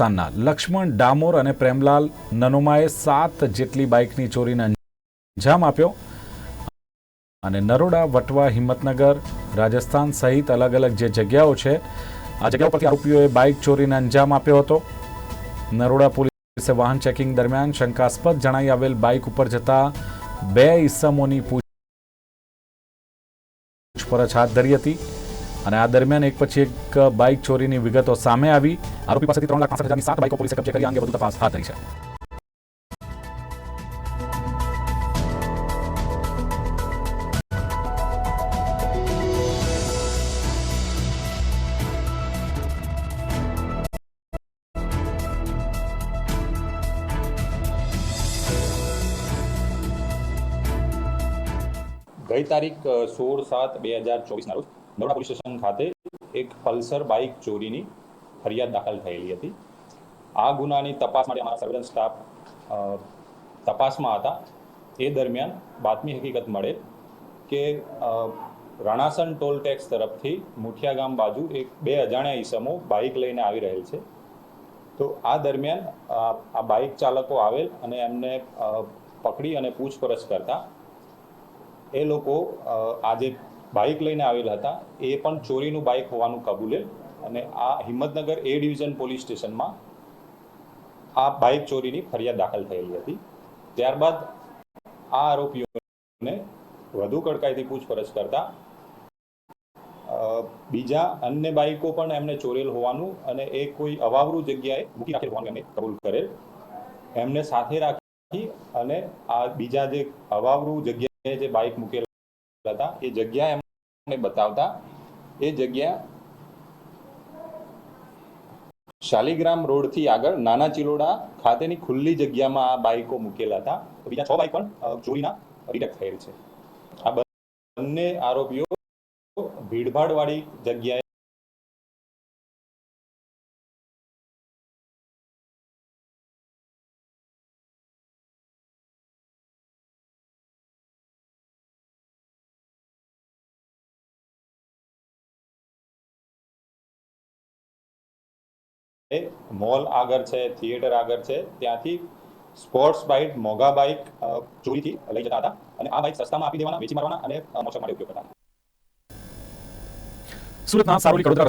રાજસ્થાનના લક્ષ્મણ, ડામોર અને પ્રેમલાલ નનોમાએ સાત જેટલી બાઇકની ચોરીને અંજામ આપ્યો. અને નરોડા, વટવા, હિંમતનગર, રાજસ્થાન સહિત અલગ અલગ જે જગ્યાઓ છે, આ જગ્યાઓ પરથી આરોપીઓએ બાઇક ચોરીને અંજામ આપ્યો હતો. નરોડા પોલીસે વાહન ચેકિંગ દરમિયાન શંકાસ્પદ જણાઈ આવેલ બાઇક ઉપર જતા બે ઇસમોની પૂછપરછ હાથ ધરી હતી. અને આ દરમિયાન એક પછી એક બાઇક ચોરીની વિગતો સામે આવી. આરોપી પાસેથી ત્રણ લાખ પાસઠ હજારની સાત બાઇકો પોલીસે કબજે કરી અંગે વધુ તપાસ હાથ ધરી છે. ગઈ તારીખ સોળ સાત બે હજાર ચોવીસના રોજ નરોડા પોલીસ સ્ટેશન ખાતે એક પલ્સર બાઇક ચોરીની ફરિયાદ દાખલ થયેલી હતી. આ ગુનાની તપાસ માટે અમારા સર્વેલન્સ સ્ટાફ તપાસમાં હતા. એ દરમિયાન બાતમી હકીકત મળે કે રણાસન ટોલ ટેક્સ તરફથી મુઠિયા ગામ બાજુ એક બે અજાણ્યા ઈસમો બાઇક લઈને આવી રહેલ છે. તો આ દરમિયાન આ બાઇક ચાલકો આવેલ અને એમને પકડી અને પૂછપરછ કરતા એ લોકો અ, આ જે બાઇક લઈને આવેલા હતા. એ પણ ચોરીનું બાઇક હોવાનું કબૂલેલ અને આ હિંમતનગર એ ડિવિઝન પોલીસ સ્ટેશનમાં આ બાઇક ચોરીની ફરિયાદ દાખલ થયેલી હતી. ત્યારબાદ આ આરોપીઓને વધુ કડકાઈથી પૂછપરછ કરતા બીજા અન્ય બાઇકો પણ એમને ચોરેલ હોવાનું અને એ કોઈ અવાવરું જગ્યાએ મૂકી રાખેલ હોવાનું એમને કબૂલ કરેલ. એમને સાથે રાખી અને આ બીજા જે અવાવરું જગ્યાએ જે બાઇક મૂકેલ હતા. એ જગ્યા એમને બતાવતા. એ જગ્યા શાલિગ્રામ રોડથી આગળ નાના ચિલોડા ખાતેની ખુલ્લી જગ્યામાં આ બાઇકો મૂકેલા હતા. બીજા છ બાઇક પણ ચોરીના ડિટેક્ટ થયેલ છે. આ બંને આરોપીઓ ભીડભાડ વાળી જગ્યાએ મોલ આગળ છે થિયેટર આગળ છે ત્યાંથી સ્પોર્ટ્સ બાઇક મોગા બાઇક ચોરીથી લઈ જતા હતા અને આ બાઇક સસ્તામાં આપી દેવાના વેચી મારવાના અને અ, માટે ઉપયોગ કરતા સુરતના સારોલી કડોદરા